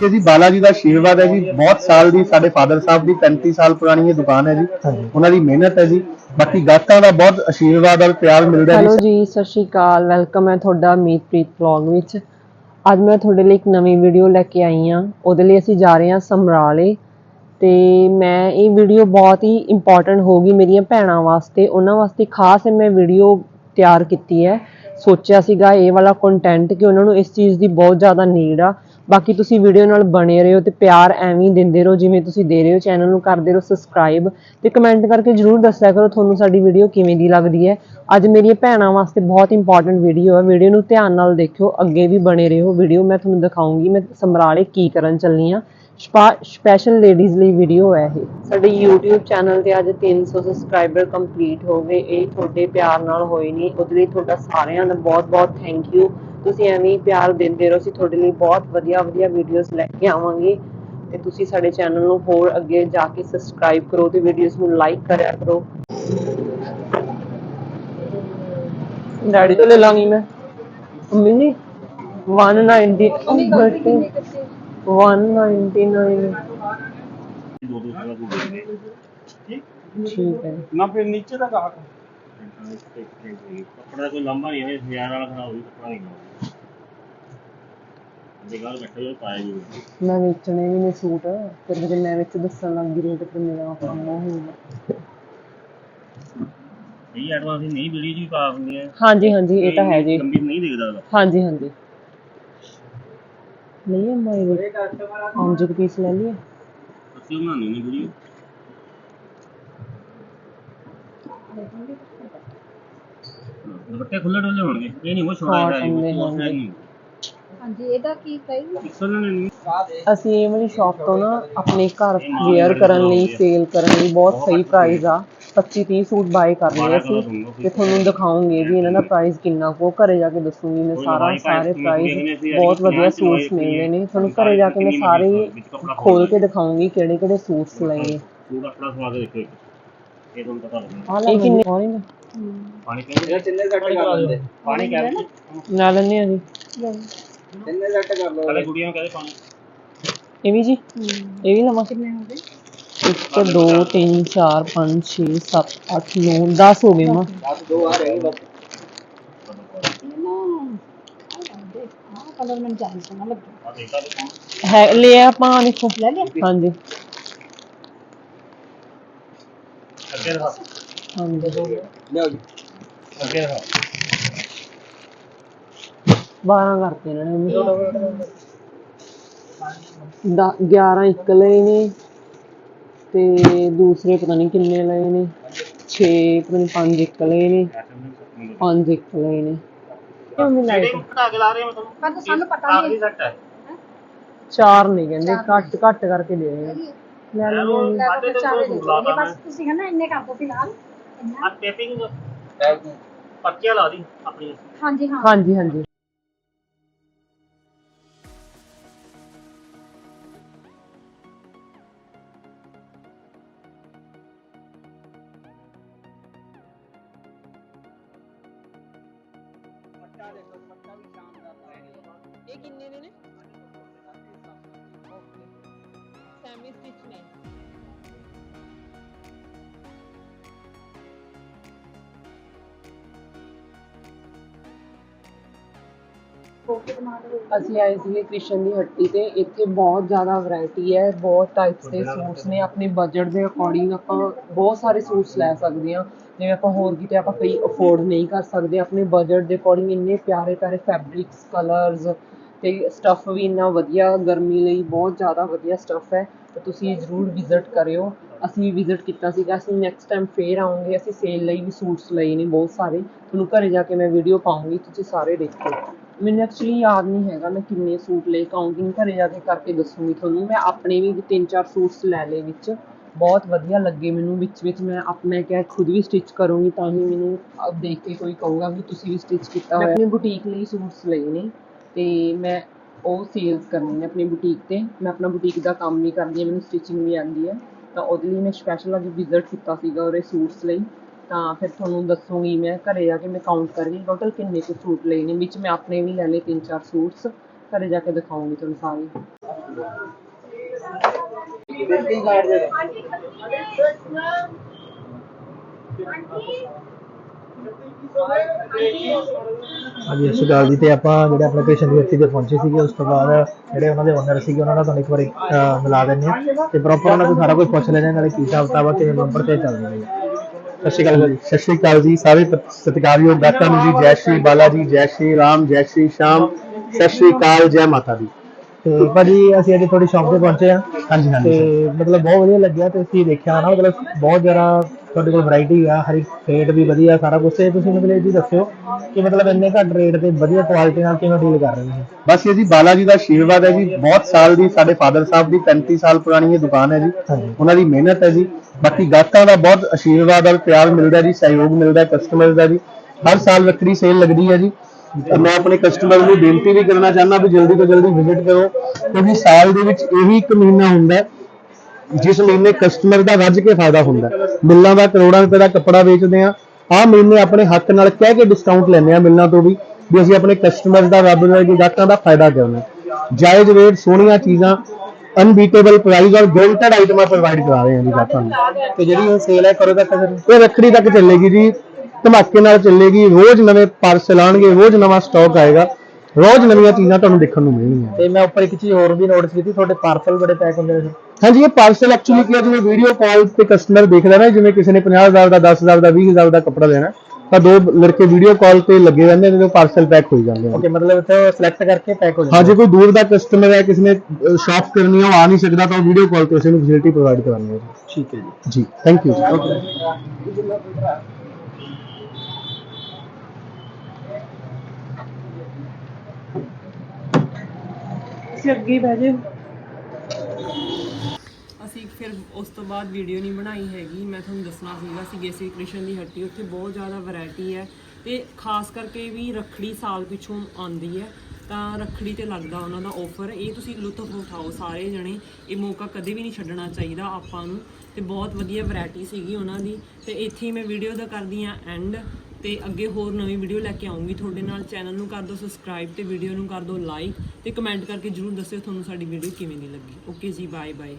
ਤੇ ਜੀ ਬਾਲਾ ਜੀ ਦਾ ਆਸ਼ੀਰਵਾਦ ਹੈ ਜੀ। ਬਹੁਤ ਸਾਲ ਦੀ ਸਾਡੇ ਫਾਦਰ ਸਾਹਿਬ ਦੀ 35 ਸਾਲ ਪੁਰਾਣੀ ਇਹ ਦੁਕਾਨ ਹੈ ਜੀ। ਉਹਨਾਂ ਦੀ ਮਿਹਨਤ ਹੈ ਜੀ। ਬਾਕੀ ਗਾਹਕਾਂ ਦਾ ਬਹੁਤ ਆਸ਼ੀਰਵਾਦ ਔਰ ਪਿਆਰ ਮਿਲਦਾ ਹੈ ਹੈਲੋ ਜੀ ਜੀ ਸਤਿ ਸ਼੍ਰੀ ਅਕਾਲ। ਵੈਲਕਮ ਹੈ ਤੁਹਾਡਾ ਮੀਤਪ੍ਰੀਤ ਵਲੌਗ ਵਿੱਚ। ਅੱਜ ਮੈਂ ਤੁਹਾਡੇ ਲਈ ਇੱਕ ਨਵੀਂ ਵੀਡੀਓ ਲੈ ਕੇ ਆਈ ਹਾਂ। ਉਹਦੇ ਲਈ ਅਸੀਂ ਜਾ ਰਹੇ ਹਾਂ ਸਮਰਾਲੇ। ਤੇ ਮੈਂ ਇਹ ਵੀਡੀਓ ਬਹੁਤ ਹੀ ਇੰਪੋਰਟੈਂਟ ਹੋਗੀ ਮੇਰੀਆਂ ਭੈਣਾਂ ਵਾਸਤੇ। ਉਹਨਾਂ ਵਾਸਤੇ ਖਾਸ ਮੈਂ ਵੀਡੀਓ ਤਿਆਰ ਕੀਤੀ ਹੈ। ਸੋਚਿਆ ਸੀਗਾ ਇਹ ਵਾਲਾ ਕੰਟੈਂਟ ਕਿ ਉਹਨਾਂ ਨੂੰ ਇਸ ਚੀਜ਼ ਦੀ ਬਹੁਤ ਜ਼ਿਆਦਾ ਨੀਡ ਆ। ਬਾਕੀ ਤੁਸੀਂ ਵੀਡੀਓ ਨਾਲ ਬਣੇ ਰਹੋ ਤੇ ਪਿਆਰ ਐਵੇਂ ਹੀ ਦਿੰਦੇ ਰਹੋ ਜਿਵੇਂ ਤੁਸੀਂ ਦੇ ਰਹੇ ਹੋ। ਚੈਨਲ ਨੂੰ ਕਰਦੇ ਰਹੋ ਸਬਸਕ੍ਰਾਈਬ ਤੇ ਕਮੈਂਟ ਕਰਕੇ ਜਰੂਰ ਦੱਸਿਆ ਕਰੋ ਤੁਹਾਨੂੰ ਸਾਡੀ ਵੀਡੀਓ ਕਿਵੇਂ ਦੀ ਲੱਗਦੀ ਹੈ। ਅੱਜ ਮੇਰੀਆਂ ਭੈਣਾਂ ਵਾਸਤੇ ਬਹੁਤ ਇੰਪੋਰਟੈਂਟ ਵੀਡੀਓ ਹੈ ਵੀਡੀਓ ਨੂੰ ਧਿਆਨ ਨਾਲ ਦੇਖਿਓ, ਅੱਗੇ ਵੀ ਬਣੇ ਰਹੋ। ਵੀਡੀਓ ਮੈਂ ਤੁਹਾਨੂੰ ਦਿਖਾਉਂਗੀ ਮੈਂ ਸਮਰਾਲੇ ਕੀ ਕਰਨ ਚੱਲੀ ਆ। ਸਪੈਸ਼ਲ ਲੇਡੀਜ਼ ਲਈ ਵੀਡੀਓ ਹੈ ਇਹ। ਸਾਡੇ YouTube ਚੈਨਲ ਤੇ ਅੱਜ 300 ਸਬਸਕ੍ਰਾਈਬਰ ਕੰਪਲੀਟ ਹੋ ਗਏ। ਇਹ ਤੁਹਾਡੇ ਪਿਆਰ ਨਾਲ ਹੋਏ ਨਹੀਂ ਉਹਦੇ ਲਈ ਤੁਹਾਡਾ ਸਾਰਿਆਂ ਦਾ ਬਹੁਤ-ਬਹੁਤ ਥੈਂਕ ਯੂ ਤੁਸੀਂ ਐਵੇਂ ਹੀ ਪਿਆਰ ਦਿੰਦੇ ਰਹੋ। ਅਸੀਂ ਤੁਹਾਡੇ ਲਈ ਬਹੁਤ ਵਧੀਆ-ਵਧੀਆ ਵੀਡੀਓਜ਼ ਲੈ ਕੇ ਆਵਾਂਗੇ। ਤੇ ਤੁਸੀਂ ਸਾਡੇ ਚੈਨਲ ਨੂੰ ਹੋਰ ਅੱਗੇ ਜਾ ਕੇ ਸਬਸਕ੍ਰਾਈਬ ਕਰੋ ਤੇ ਵੀਡੀਓਜ਼ ਨੂੰ ਲਾਈਕ ਕਰਿਆ ਕਰੋ। ਡੈਡੀ ਤੋਂ ਲੈ ਲਾਂਗੀ ਮੈਂ। ਮੰਮੀ ਨੇ? 190 oh, birthday 199 ਠੀਕ ਹੈ ਨਾ ਫਿਰ ਨੀਚੇ ਦਾ ਗਾਹਕ ਕੱਪੜਾ ਕੋਈ ਲੰਬਾ ਨਹੀਂ ਹੈ ਹਜ਼ਾਰ ਵਾਲਾ ਖਰਾਬ ਹੋਈ ਕੱਪੜਾ ਨਹੀਂ ਖਰਾਬ ਜੇ ਗੱਲ ਬੈਠੇ ਹੋ ਪਾਇਆ ਜੀ ਮੈਂ ਵੇਚਣੇ ਵੀ ਨੇ ਸੂਟ ਫਿਰ ਜੇ ਮੈਂ ਵਿੱਚ ਦੱਸਣ ਲੱਗੀ ਰੇਟ ਫਿਰ ਮੇਰਾ ਆਪਣਾ ਹੋਊਗਾ ਇਹ ਐਡਵਾਂਸ ਨਹੀਂ ਵੀਡੀਓ ਜੀ ਪਾ ਦਿੰਦੀਆਂ ਹਾਂਜੀ ਹਾਂਜੀ ਇਹ ਤਾਂ ਹੈ ਜੀ ਲੰਬੀ ਨਹੀਂ ਦਿਖਦਾ ਉਹਦਾ ਹਾਂਜੀ ਹਾਂਜੀ ਨਹੀਂ ਮੈਂ ਇਹ ਪੰਜ ਕੁ ਪੀਸ ਲੈ ਲਈਏ। ਅਸੀਂ ਉਹ ਬਣਾਉਂਦੇ ਨਹੀਂ ਵੀਡੀਓ। ਦੁਪੱਟੇ ਖੁੱਲੇ ਡੁੱਲੇ ਹੋਣਗੇ। ਇਹ ਨਹੀਂ ਉਹ ਛੋੜਾ ਹਾਂ। ਨਹੀਂ। ਹਾਂਜੀ ਇਹਦਾ ਕੀ ਨਹੀਂ ਅਸੀਂ ਇਹ ਵਾਲੀ ਸ਼ਾਪ ਤੋਂ ਨਾ ਆਪਣੇ ਘਰ ਵੇਅਰ ਕਰਨ ਲਈ ਸੇਲ ਕਰਨ ਲਈ ਬਹੁਤ ਸਹੀ ਪ੍ਰਾਈਸ ਆ। 25 30 ਸੂਟ ਬਾਏ ਕਰ ਲਏ ਅਸੀਂ ਤੇ ਤੁਹਾਨੂੰ ਦਿਖਾਉਂਗੇ ਵੀ ਇਹਨਾਂ ਦਾ ਪ੍ਰਾਈਸ ਕਿੰਨਾ ਕੋ ਘਰੇ ਜਾ ਕੇ ਦੱਸੂਗੀ ਮੈਂ ਸਾਰਾ ਸਾਰੇ ਪ੍ਰਾਈਸ ਬਹੁਤ ਵਧੀਆ ਸੂਟਸ ਮਿਲਦੇ ਨੇ ਤੁਹਾਨੂੰ ਘਰੇ ਜਾ ਕੇ ਮੈਂ ਸਾਰੇ ਖੋਲ ਕੇ ਦਿਖਾਉਂਗੀ ਕਿਹੜੇ ਕਿਹੜੇ ਸੂਟਸ ਲਏ। ਨੇ ਸੂਟ ਆਪਣਾ ਸਵਾ ਕੇ ਦੇਖੋ ਇੱਕ। ਇਹ ਤੁਹਾਨੂੰ ਪਤਾ ਲੱਗਣਾ। ਇਹ ਕਿੰਨੇ? ਪਾਉਣਗੇ ਪਾਣੀ ਕਹਿੰਦੇ ਇਹ ਤਿੰਨੇ ਸੈੱਟ ਕਰ ਦਿੰਦੇ ਪਾਣੀ ਕਹਿੰਦੇ ਲੈ ਲੈਣੇ ਆ ਜੀ। ਤਿੰਨੇ ਸੈੱਟ ਕਰ ਲਓ? ਹਲੇ ਕੁੜੀਆਂ ਨੂੰ ਕਹਿੰਦੇ ਪਾਣੀ। ਇਹ ਵੀ ਜੀ ਇਹ ਵੀ ਲਵਾਂ ਕਿੰਨੇ ਹੋ 1 2 3 4 5 6 7 8 9 10 ਹੋ ਗਏ ਮਾਂ। ਆਹ ਕਲਰ ਮੈਨੂੰ ਜਾਨ ਸੋਹਣਾ ਲੱਗਿਆ ਆ ਦੇਖਾ ਤੇ ਕੌਣ ਹੈ ਲੈ ਆਪਾਂ ਦੇਖੋ। ਲੈ ਲਿਆ। ਹਾਂਜੀ। ਅੱਗੇ ਦਿਖਾ। ਹਾਂਜੀ। ਅੱਗੇ ਦਿਖਾ। 12 ਕਰਤੇ ਇਹਨਾਂ ਨੇ ਦਾ 11 ਇੱਕ ਲਏ ਨੇ ਤੇ ਦੂਸਰੇ ਪਤਾ ਨਹੀਂ ਕਿੰਨੇ ਲਏ ਨੇ 6 ਪਤਾ ਨਹੀਂ 5 ਇੱਕ ਲਏ ਨੇ 5 ਇੱਕ ਲਏ ਨੇ ਕਿਉਂ ਨਹੀਂ ਲਾਏ ਜਿਹੜੇ ਘਟਾ ਕੇ ਲਾ ਰਹੇ ਹਾਂ ਮੈਂ ਪਰ ਤੁਹਾਨੂੰ ਸਾਨੂੰ ਪਤਾ ਨਹੀਂ ਸੈੱਟ ਹੈ ਚਾਰ ਨਹੀਂ ਕਹਿੰਦੇ ਘੱਟ ਘੱਟ ਕਰਕੇ ਦੇ ਰਹੇ ਨੇ ਲੈ ਲਓ ਜੀ। ਸਾਡੇ ਤੋਂ ਦੋ ਦੇ। ਬਸ ਤੁਸੀਂ ਹੈ ਨਾ ਇੰਨੇ ਕਰ ਦਿਓ ਫਿਲਹਾਲ ਇੰਨਾ ਆ ਟੇਪਿੰਗ ਪਰਚੀਆਂ ਲਾ ਦੀ ਆਪਣੀ ਹਾਂਜੀ ਹਾਂ ਹਾਂਜੀ ਹਾਂਜੀ ਇਹ ਕਿੰਨੇ ਦੇ ਨੇ? ਓਕੇ ਸੈਮੀ ਸਟਿਚ ਨੇ। ਅਸੀਂ ਆਏ ਸੀਗੇ ਕ੍ਰਿਸ਼ਨ ਦੀ ਹੱਟੀ ਤੇ ਇੱਥੇ ਬਹੁਤ ਜ਼ਿਆਦਾ ਵੈਰਾਈਟੀ ਹੈ ਬਹੁਤ ਟਾਈਪਸ ਦੇ ਸੂਟਸ ਨੇ ਆਪਣੇ ਬਜਟ ਦੇ ਅਕੋਰਡਿੰਗ ਆਪਾਂ ਬਹੁਤ ਸਾਰੇ ਸੂਟਸ ਲੈ ਸਕਦੇ ਹਾਂ। ਜਿਵੇਂ ਆਪਾਂ ਹੋਰ ਕਿਤੇ ਆਪਾਂ ਕਈ ਅਫੋਰਡ ਨਹੀਂ ਕਰ ਸਕਦੇ ਆਪਣੇ ਬਜਟ ਦੇ ਅਕੋਰਡਿੰਗ ਇੰਨੇ ਪਿਆਰੇ ਪਿਆਰੇ ਫੈਬਰਿਕਸ ਕਲਰਸ ਤੇ ਸਟੱਫ ਵੀ ਇੰਨਾ ਵਧੀਆ ਗਰਮੀ ਲਈ ਬਹੁਤ ਜ਼ਿਆਦਾ ਵਧੀਆ ਸਟੱਫ ਹੈ। ਤੇ ਤੁਸੀਂ ਜ਼ਰੂਰ ਵਿਜ਼ਿਟ ਕਰਿਓ। ਅਸੀਂ ਵਿਜ਼ਿਟ ਕੀਤਾ ਸੀਗਾ ਅਸੀਂ ਨੈਕਸਟ ਟਾਈਮ ਫੇਰ ਆਉਂਗੇ ਅਸੀਂ ਸੇਲ ਲਈ ਵੀ ਸੂਟਸ ਲਏ ਨੇ ਬਹੁਤ ਸਾਰੇ। ਤੁਹਾਨੂੰ ਘਰੇ ਜਾ ਕੇ ਮੈਂ ਵੀਡੀਓ ਪਾਉਂਗੀ ਤੁਸੀਂ ਸਾਰੇ ਦੇਖਿਓ ਮੈਨੂੰ ਐਕਚੁਅਲੀ ਯਾਦ ਨਹੀਂ ਹੈਗਾ ਮੈਂ ਕਿੰਨੇ ਸੂਟ ਲਏ ਕਾਊਂਟਿੰਗ ਘਰੇ ਜਾ ਕੇ ਕਰਕੇ ਦੱਸੂਗੀ ਤੁਹਾਨੂੰ। ਮੈਂ ਆਪਣੇ ਵੀ ਤਿੰਨ ਚਾਰ ਸੂਟਸ ਲੈ ਲਏ ਵਿੱਚ। ਬਹੁਤ ਵਧੀਆ ਲੱਗੇ ਮੈਨੂੰ ਵਿੱਚ ਵਿੱਚ। ਮੈਂ ਆਪਣਾ ਕਿਹਾ ਖੁਦ ਵੀ ਸਟਿਚ ਕਰੂੰਗੀ ਤਾਂ ਹੀ ਮੈਨੂੰ ਦੇਖ ਕੇ ਕੋਈ ਕਹੂਗਾ ਵੀ ਤੁਸੀਂ ਵੀ ਸਟਿਚ ਕੀਤਾ ਹੋਇਆ। ਮੈਂ ਆਪਣੀ ਬੁਟੀਕ ਲਈ ਸੂਟਸ ਲਏ ਨੇ ਤੇ ਮੈਂ ਉਹ ਸੇਲਸ ਕਰਨੇ ਨੇ ਆਪਣੀ ਬੁਟੀਕ ਤੇ। ਮੈਂ ਆਪਣਾ ਬੁਟੀਕ ਦਾ ਕੰਮ ਵੀ ਕਰਦੀ ਹਾਂ ਮੈਨੂੰ ਸਟਿਚਿੰਗ ਵੀ ਆਉਂਦੀ ਹੈ। ਤਾਂ ਉਹਦੇ ਲਈ ਮੈਂ ਸਪੈਸ਼ਲ ਅੱਜ ਵਿਜ਼ਿਟ ਕੀਤਾ ਸੀਗਾ ਉਹਦੇ ਸੂਟਸ ਲਈ। ਤਾਂ ਫਿਰ ਤੁਹਾਨੂੰ ਦੱਸੂਗੀ ਮੈਂ ਘਰੇ ਜਾ ਕੇ ਮੈਂ ਕਾਊਂਟ ਕਰਕੇ ਟੋਟਲ ਕਿੰਨੇ ਕੁ ਸੂਟ ਲਏ ਨੇ, ਵਿੱਚ ਮੈਂ ਆਪਣੇ ਵੀ ਲੈ ਲਏ ਤਿੰਨ ਚਾਰ ਸੂਟਸ, ਘਰੇ ਜਾ ਕੇ ਦਿਖਾਉਂਗੀ ਤੁਹਾਨੂੰ ਸਾਰੇ। ਹਾਂਜੀ, ਸਤਿ ਸ਼੍ਰੀ ਅਕਾਲ ਜੀ, ਤੇ ਆਪਾਂ ਜਿਹੜੇ ਆਪਣੇ ਪੇਸ਼ੈਂਟ ਦੀ ਤੇ ਪਹੁੰਚੇ ਸੀਗੇ, ਉਸ ਤੋਂ ਬਾਅਦ ਜਿਹੜੇ ਉਹਨਾਂ ਦੇ ਓਨਰ ਸੀਗੇ, ਉਹਨਾਂ ਨਾਲ ਤੁਹਾਨੂੰ ਇੱਕ ਵਾਰੀ ਮਿਲਾ ਦਿੰਦੇ ਤੇ ਪ੍ਰੋਪਰ ਉਹਨਾਂ ਤੋਂ ਸਾਰਾ ਕੁਝ ਪੁੱਛ ਲੈਣੇ ਨਾਲੇ ਕੀ ਹਿਸਾਬ ਕਿਤਾਬ ਆ ਨੰਬਰ ਤੇ ਚੱਲਦੀ ਹੈ ਸਤਿ ਸ਼੍ਰੀ ਅਕਾਲ ਜੀ। ਸਤਿ ਸ਼੍ਰੀ ਅਕਾਲ ਜੀ ਸਾਰੇ ਸਤਿਕਾਰਯੋਗ ਗਾਤਾਂ ਨੂੰ ਜੀ ਜੈ ਸ਼੍ਰੀ ਬਾਲਾ ਜੀ ਜੈ ਸ਼੍ਰੀ ਰਾਮ ਜੈ ਸ਼੍ਰੀ ਸ਼ਾਮ ਸਤਿ ਸ਼੍ਰੀ ਅਕਾਲ ਜੈ ਮਾਤਾ ਦੀ। ਤੇ ਭਾਜੀ ਅਸੀਂ ਅੱਜ ਤੁਹਾਡੀ ਸ਼ਾਪ ਤੇ ਪਹੁੰਚੇ ਆ ਹਾਂਜੀ ਹਾਂਜੀ ਤੇ ਮਤਲਬ ਬਹੁਤ ਵਧੀਆ ਲੱਗਿਆ ਤੇ ਅਸੀਂ ਦੇਖਿਆ ਨਾ ਮਤਲਬ ਬਹੁਤ ਜ਼ਿਆਦਾ ਤੁਹਾਡੇ ਕੋਲ ਵੈਰਾਈਟੀ ਆ ਹਰ ਇੱਕ ਰੇਟ ਵੀ ਵਧੀਆ ਸਾਰਾ ਕੁਝ ਤੇ ਤੁਸੀਂ ਮਤਲਬ ਇਹ ਜੀ ਦੱਸਿਓ ਕਿ ਮਤਲਬ ਇੰਨੇ ਘੱਟ ਰੇਟ ਤੇ ਵਧੀਆ ਕੁਆਲਿਟੀ ਨਾਲ ਕਿਵੇਂ ਡੀਲ ਕਰ ਰਹੇ ਹੋ? ਬਸ ਇਹ ਜੀ ਬਾਲਾ ਜੀ ਦਾ ਆਸ਼ੀਰਵਾਦ ਹੈ ਜੀ। ਬਹੁਤ ਸਾਲ ਦੀ ਸਾਡੇ ਫਾਦਰ ਸਾਹਿਬ ਦੀ 35 ਸਾਲ ਪੁਰਾਣੀ ਇਹ ਦੁਕਾਨ ਹੈ ਜੀ। ਉਹਨਾਂ ਦੀ ਮਿਹਨਤ ਹੈ ਜੀ। ਬਾਕੀ ਗਾਹਕਾਂ ਦਾ ਬਹੁਤ ਆਸ਼ੀਰਵਾਦ ਔਰ ਪਿਆਰ ਮਿਲਦਾ ਜੀ ਸਹਿਯੋਗ ਮਿਲਦਾ ਕਸਟਮਰ ਦਾ ਜੀ। ਹਰ ਸਾਲ ਰੱਖੜੀ ਸੇਲ ਲੱਗਦੀ ਹੈ ਜੀ। ਮੈਂ ਆਪਣੇ ਕਸਟਮਰ ਨੂੰ ਬੇਨਤੀ ਵੀ ਕਰਨਾ ਚਾਹੁੰਦਾ ਵੀ ਜਲਦੀ ਤੋਂ ਜਲਦੀ ਵਿਜ਼ਿਟ ਕਰੋ ਕਿਉਂਕਿ ਸਾਲ ਦੇ ਵਿੱਚ ਇਹੀ ਇੱਕ ਮਹੀਨਾ ਹੁੰਦਾ ਹੈ ਜਿਸ ਮਹੀਨੇ ਕਸਟਮਰ ਦਾ ਰੱਜ ਕੇ ਫਾਇਦਾ ਹੁੰਦਾ ਹੈ। ਮਿੱਲਾਂ ਦਾ ਕਰੋੜਾਂ ਰੁਪਏ ਦਾ ਕੱਪੜਾ ਵੇਚਦੇ ਆ ਆਹ ਮਹੀਨੇ ਆਪਣੇ ਹੱਕ ਨਾਲ ਕਹਿ ਕੇ ਡਿਸਕਾਊਂਟ ਲੈਂਦੇ ਆ ਮਿੱਲਾਂ ਤੋਂ ਵੀ ਵੀ ਅਸੀਂ ਆਪਣੇ ਕਸਟਮਰ ਦਾ ਰੱਬ ਵਰਗੇ ਗਾਹਕਾਂ ਦਾ ਫਾਇਦਾ ਕਰਨਾ ਹੈ। ਜਾਇਜ਼ ਰੇਟ ਸੋਹਣੀਆਂ ਚੀਜ਼ਾਂ ਅਨਬੀਟੇਬਲ ਪ੍ਰਾਈਸ ਔਰ ਗਰੰਟਡ ਆਈਟਮਾਂ ਪ੍ਰੋਵਾਈਡ ਕਰਾ ਰਹੇ ਹਾਂ ਜੀ ਗਾਹਕਾਂ ਨੂੰ। ਤੇ ਜਿਹੜੀ ਉਹ ਸੇਲ ਹੈ ਕਰੋ ਤੱਕ ਫਿਰ? ਇਹ ਰੱਖੜੀ ਤੱਕ ਚੱਲੇਗੀ ਜੀ ਧਮਾਕੇ ਨਾਲ ਚੱਲੇਗੀ ਰੋਜ਼ ਨਵੇਂ ਪਾਰਸਲ ਆਣਗੇ ਰੋਜ਼ ਨਵਾਂ ਸਟਾਕ ਆਏਗਾ। ਰੋਜ਼ ਨਵੀਆਂ ਚੀਜ਼ਾਂ ਤੁਹਾਨੂੰ ਦੇਖਣ ਨੂੰ ਮਿਲਣਗੀਆਂ। ਤੇ ਮੈਂ ਉੱਪਰ ਇੱਕ ਚੀਜ਼ ਹੋਰ ਵੀ ਨੋਟਿਸ ਕੀਤੀ ਤੁਹਾਡੇ ਪਾਰਸਲ ਬੜੇ ਪੈਕ ਹੁੰਦੇ ਨੇ ਹਾਂਜੀ ਇਹ ਪਾਰਸਲ ਐਕਚੁਅਲੀ ਕੀ ਹੈ ਜਿਵੇਂ ਵੀਡੀਓ ਕਾਲ ਤੇ ਕਸਟਮਰ ਦੇਖਦਾ ਨਾ ਜਿਵੇਂ ਕਿਸੇ ਨੇ 50000 ਦਾ 10000 ਦਾ 20000 ਦਾ ਕੱਪੜਾ ਲੈਣਾ ਤਾਂ ਦੋ ਲੜਕੇ ਵੀਡੀਓ ਕਾਲ ਤੇ ਲੱਗੇ ਰਹਿੰਦੇ ਨੇ ਤੇ ਪਾਰਸਲ ਪੈਕ ਹੋਈ ਜਾਂਦੇ ਨੇ ਓਕੇ ਮਤਲਬ ਇੱਥੇ ਸਿਲੈਕਟ ਕਰਕੇ ਪੈਕ ਹੋ ਹਾਂ ਜਾਂਦਾ। ਜੇ ਕੋਈ ਦੂਰ ਦਾ ਕਸਟਮਰ ਹੈ ਕਿਸੇ ਨੇ ਸ਼ਾਪ ਕਰਨੀ ਹੈ ਉਹ ਆ ਨਹੀਂ ਸਕਦਾ ਤਾਂ ਵੀਡੀਓ ਕਾਲ ਤੇ ਉਸੇ ਨੂੰ ਫੈਸਿਲਿਟੀ ਪ੍ਰੋਵਾਈਡ ਕਰਾਂਗੇ ਜੀ ਠੀਕ ਹੈ ਜੀ। ਜੀ ਥੈਂਕ ਯੂ ਜੀ ਅੱਗੇ ਬਹਿ ਜਾਓ ਫਿਰ ਉਸ ਤੋਂ ਬਾਅਦ ਵੀਡੀਓ ਨਹੀਂ ਬਣਾਈ ਹੈਗੀ। ਮੈਂ ਤੁਹਾਨੂੰ ਦੱਸਣਾ ਸੀਗਾ ਸੀਗੇ ਸ੍ਰੀ ਕ੍ਰਿਸ਼ਨ ਦੀ ਹੱਟੀ ਉੱਥੇ ਬਹੁਤ ਜ਼ਿਆਦਾ ਵੈਰਾਈਟੀ ਹੈ ਤੇ ਖਾਸ ਕਰਕੇ ਵੀ ਰੱਖੜੀ ਸਾਲ ਪਿਛੋਂ ਆਉਂਦੀ ਹੈ, ਤਾਂ ਰੱਖੜੀ ਤੇ ਲੱਗਦਾ ਉਹਨਾਂ ਦਾ ਆਫਰ ਇਹ ਤੁਸੀਂ ਲੁਤਫ ਉਠਾਓ ਸਾਰੇ ਜਣੇ, ਇਹ ਮੌਕਾ ਕਦੇ ਵੀ ਨਹੀਂ ਛੱਡਣਾ ਚਾਹੀਦਾ ਆਪਾਂ ਨੂੰ। ਤੇ ਬਹੁਤ ਵਧੀਆ ਵੈਰਾਈਟੀ ਸੀਗੀ ਉਹਨਾਂ ਦੀ। ਤੇ ਇੱਥੇ ਹੀ ਮੈਂ ਵੀਡੀਓ ਦਾ ਕਰਦੀ ਆ ਐਂਡ ਤੇ ਅੱਗੇ ਹੋਰ ਨਵੀਂ ਵੀਡੀਓ ਲੈ ਕੇ ਆਉਂਗੀ ਤੁਹਾਡੇ ਨਾਲ। ਚੈਨਲ ਨੂੰ ਕਰ ਦਿਓ ਸਬਸਕ੍ਰਾਈਬ ਤੇ ਵੀਡੀਓ ਨੂੰ ਕਰ ਦਿਓ ਲਾਈਕ ਤੇ ਕਮੈਂਟ ਕਰਕੇ ਜਰੂਰ ਦੱਸਿਓ ਤੁਹਾਨੂੰ ਸਾਡੀ ਵੀਡੀਓ ਕਿਵੇਂ ਦੀ ਲੱਗੀ। ਓਕੇ ਜੀ ਬਾਏ ਬਾਏ